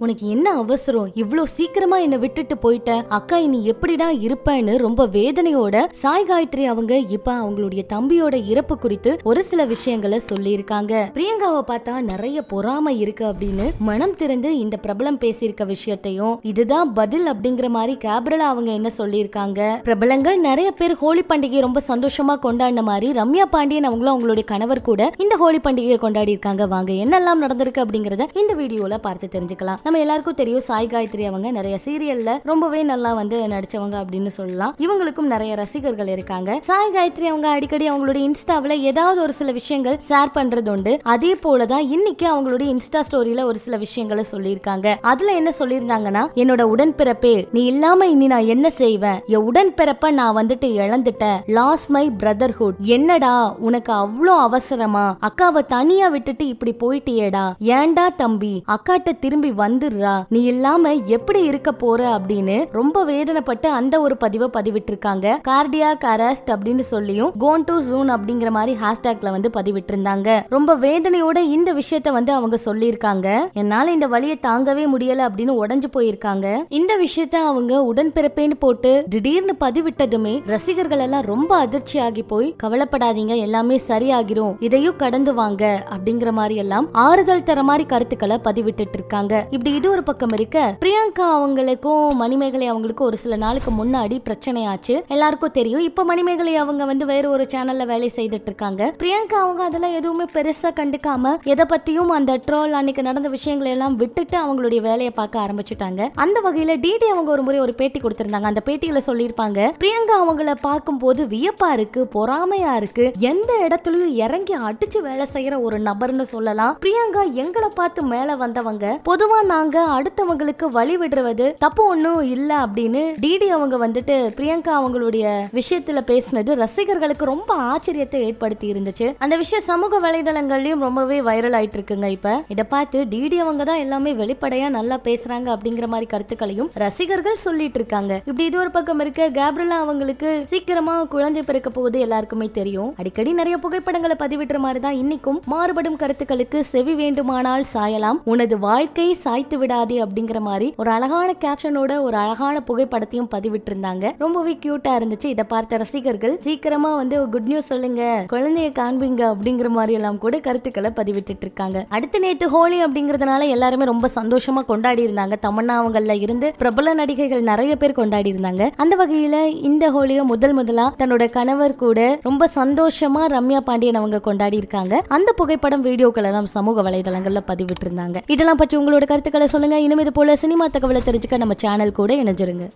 உனக்கு என்ன அவசரம்? இவ்வளோ சீக்கிரமா என்ன விட்டுட்டு போயிட்ட. அக்கா இனி எப்படிடா இருப்பேன்னு ரொம்ப வேதனையோட சாய் காயத்ரி அவங்க இப்ப அவங்களுடைய தம்பியோட இறப்பு குறித்து ஒரு சில விஷயங்களை சொல்லியிருக்காங்க. பிரியங்காவை பார்த்தா நிறைய பொறாமை இருக்கு அப்படின்னு மனம் திறந்து இந்த பிரபலம் பேசியிருக்க விஷயத்தையும் இதுதான் பதில் அப்படிங்கிற மாதிரி கேப்ரலா அவங்க என்ன சொல்லியிருக்காங்க? பிரபலங்கள் நிறைய பேர் ஹோலி பண்டிகையை ரொம்ப சந்தோஷமா கொண்டாடின மாதிரி ரம்யா பாண்டியன் அவங்களும் அவங்களுடைய கணவர் கூட இந்த ஹோலி பண்டிகையை கொண்டாடி இருக்காங்க வாங்க என்னெல்லாம் நடந்திருக்கு அப்படிங்கறத இந்த வீடியோல பார்த்து தெரிஞ்சுக்கலாம். நம்ம எல்லாருக்கும் தெரியும் சாய் காயத்ரி அவங்க நிறைய சீரியல்ல ரொம்பவே நல்லா வந்து நடிச்சவங்க அப்படின்னு சொல்லலாம். இவங்களுக்கும் நிறைய ரசிகர்கள் இருக்காங்க. சாய் காயத்ரி அவங்க அடிக்கடி அவங்களுடைய இன்ஸ்டாவில் ஏதாவது ஒரு சில விஷயங்கள் ஷேர் பண்றது உண்டு. அதே போலதான் இன்னைக்கு அவங்களுடைய இன்ஸ்டா ஸ்டோரியில ஒரு சில விஷயங்களை சொல்லியிருக்காங்க. அதுல என்ன சொல்லியிருந்தாங்கன்னா என்னோட உடன்பிறப்பே நீ இல்லாம இனி நான் என்ன செய்வேன்? என் உடன்பிறப்ப நான் வந்துட்டு இழந்துட்டேன். லாஸ் மை பிரதர்ஹுட் என்னடா உனக்கு அவ்வளோ அவசரமா? அக்காவை தனியா விட்டுட்டு இப்படி போயிட்டியேடா? ஏன்டா தம்பி? அக்காட்ட திரும்பி வந்து வந்துடுறா. நீ இல்லாம எப்படி இருக்க போற அப்படின்னு ரொம்ப வேதனைப்பட்டு அந்த ஒரு பதிவை பதிவிட்டிருக்காங்க. கார்டியாக் அரெஸ்ட் அப்படின்னு சொல்லியும் கோன் டு ஜூன் அப்படிங்கிற மாதிரி ஹேஷ்டேக்ல வந்து பதிவிட்டிருந்தாங்க. ரொம்ப வேதனையோட இந்த விஷயத்த வந்து அவங்க சொல்லியிருக்காங்க. என்னால இந்த வழியை தாங்கவே முடியல அப்படின்னு உடஞ்சு போயிருக்காங்க. இந்த விஷயத்த அவங்க உடன்பிறப்பேன்னு போட்டு திடீர்னு பதிவிட்டதுமே ரசிகர்கள் எல்லாம் ரொம்ப அதிர்ச்சி ஆகி போய் கவலைப்படாதீங்க எல்லாமே சரியாகிரும். இதையும் கடந்து வாங்க. அப்படிங்கிற மாதிரி எல்லாம் ஆறுதல் தர மாதிரி கருத்துக்களை பதிவிட்டு இருக்காங்க. இப்படி இது ஒரு பக்கம் இருக்க பிரியங்கா அவங்களுக்கும் மணிமேகலை அவங்களுக்கும் ஒரு சில நாளுக்கு முன்னாடி பிரச்சனை ஆச்சு எல்லாருக்கும் தெரியும். இப்ப மணிமேகலை அவங்க வந்து வேற ஒரு சேனல்ல வேலை செய்துட்டு இருக்காங்க. பிரியங்கா அவங்க அதெல்லாம் எதுவுமே பெருசா கண்டுக்காம எதை பத்தியும் அந்த ட்ரோல் அன்னைக்கு நடந்த விஷயங்களை எல்லாம் விட்டுட்டு அவங்களுடைய வேலையை பார்க்க ஆரம்பிச்சுட்டாங்க. அந்த வகையில டிடி அவங்க ஒரு முறை ஒரு பேட்டி கொடுத்திருந்தாங்க. அந்த பேட்டியில சொல்லியிருப்பாங்க பிரியங்கா அவங்கள பார்க்கும்போது வியப்பா இருக்கு பொறாமையா இருக்கு. எந்த இடத்துலயும் இறங்கி அடிச்சு வேலை செய்யற ஒரு நபர்னு சொல்லலாம். பிரியங்கா எங்களை பார்த்து மேல வந்தவங்க பொதுவா நாங்க அடுத்தவங்களுக்கு வழி விடுறது தப்பு ஒன்றும் இல்ல அப்படின்னு டிடி அவங்க வந்துட்டு பிரியங்கா அவங்களுடைய விஷயத்துல பேசினது ரசிகர்களுக்கு ரொம்ப ஆச்சரியத்தை ஏற்படுத்தி இருந்துச்சு. அந்த விஷயம் சமூக வலைதளங்கள்லயும் ரொம்பவே வைரல் ஆயிட்டு இருக்குங்க இப்ப. இதை பார்த்து டிடி அவங்க தான் எல்லாமே வெளிப்படையா நல்லா பேசுறாங்க அப்படிங்கிற மாதிரி கருத்துக்களையும் ரசிகர்கள் சொல்லிட்டு இருக்காங்க. இப்படி இது ஒரு பக்கம் இருக்க. கேப்ரலா அவங்களுக்கு சீக்கிரமா குழந்தை பிறக்க போகுது எல்லாருக்குமே தெரியும். அடிக்கடி நிறைய புகைப்படங்களை பதிவிட்டுற மாதிரி தான் இன்னைக்கும் மாறுபடும் கருத்துக்களுக்கு செவி வேண்டுமானால் சாயலாம். உனது வாழ்க்கை மாய்த்து விடாதே அப்படிங்கிற மாதிரி ஒரு அழகான கேப்ஷனோட ஒரு அழகான புகைப்படத்தையும் பதிவிட்டு இருந்தாங்க ரொம்பவே கியூட்டா இருந்துச்சு. இதை பார்த்த ரசிகர்கள் சீக்கிரமா வந்து குட் நியூஸ் சொல்லுங்க. குழந்தைய காண்பீங்க அப்படிங்கிற மாதிரி எல்லாம் கூட கருத்துக்களை பதிவிட்டு இருக்காங்க அடுத்து நேத்து ஹோலி அப்படிங்கறதுனால எல்லாருமே ரொம்ப சந்தோஷமா கொண்டாடி இருந்தாங்க தமன்னா அவங்கள்ல இருந்து பிரபல நடிகைகள் நிறைய பேர் கொண்டாடி இருந்தாங்க அந்த வகையில இந்த ஹோலியை முதல் முதலா தன்னோட கணவர் கூட ரொம்ப சந்தோஷமா ரம்யா பாண்டியன் அவங்க கொண்டாடி இருக்காங்க அந்த புகைப்படம் வீடியோக்கள் எல்லாம் சமூக வலைதளங்கள்ல பதிவிட்டு இருந்தாங்க இதெல்லாம் பற்றி உங்களோட கருத்து சொல்லுங்க. இனிமே இது போல சினிமா தகவலை தெரிஞ்சுக்க நம்ம சேனல் கூட இணைஞ்சிருங்க.